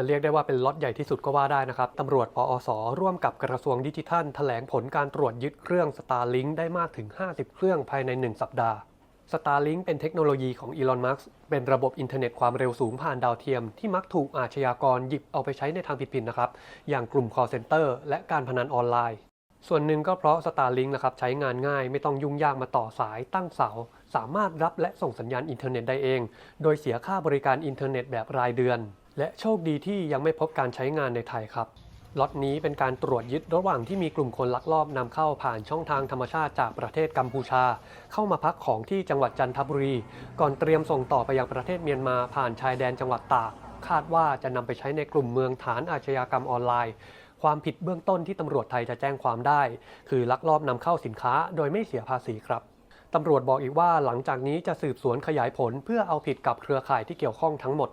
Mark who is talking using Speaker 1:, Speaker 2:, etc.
Speaker 1: จะเรียกได้ว่าเป็นล็อตใหญ่ที่สุดก็ว่าได้นะครับตำรวจปอส ร่วมกับกระทรวงดิจิทัลแถลงผลการตรวจยึดเครื่อง Starlink ได้มากถึง 50 เครื่องภายใน 1 สัปดาห์ Starlink เป็นเทคโนโลยีของอีลอนมัสก์เป็นระบบอินเทอร์เน็ตความเร็วสูงผ่านดาวเทียม ที่มักถูกอาชญากรหยิบเอาไปใช้ในทางผิดๆนะครับ อย่างกลุ่ม call center และการพนันออนไลน์ ส่วนหนึ่งก็เพราะ Starlink นะครับใช้งานง่ายไม่ต้องยุ่งยากมาต่อสายตั้งเสา สามารถรับและส่งสัญญาณอินเทอร์เน็ตได้เอง โดยเสียค่าบริการอินเทอร์เน็ตแบบรายเดือน และโชคดีที่ยังไม่พบการใช้งานในไทยครับล็อตนี้เป็นการตรวจยึดระหว่างที่มีกลุ่มคนลักลอบนำเข้าผ่านช่องทางธรรมชาติจากประเทศกัมพูชา เข้ามาพักของที่จังหวัดจันทบุรี ก่อนเตรียมส่งต่อไปยังประเทศเมียนมาผ่านชายแดนจังหวัดตาก คาดว่าจะนำไปใช้ในกลุ่มเมืองฐานอาชญากรรมออนไลน์ ความผิดเบื้องต้นที่ตำรวจไทยจะแจ้งความได้ คือลักลอบนำเข้าสินค้าโดยไม่เสียภาษีครับตำรวจบอกอีกว่าหลังจากนี้จะสืบสวนขยายผลเพื่อเอาผิดกับเครือข่ายที่เกี่ยวข้องทั้งหมด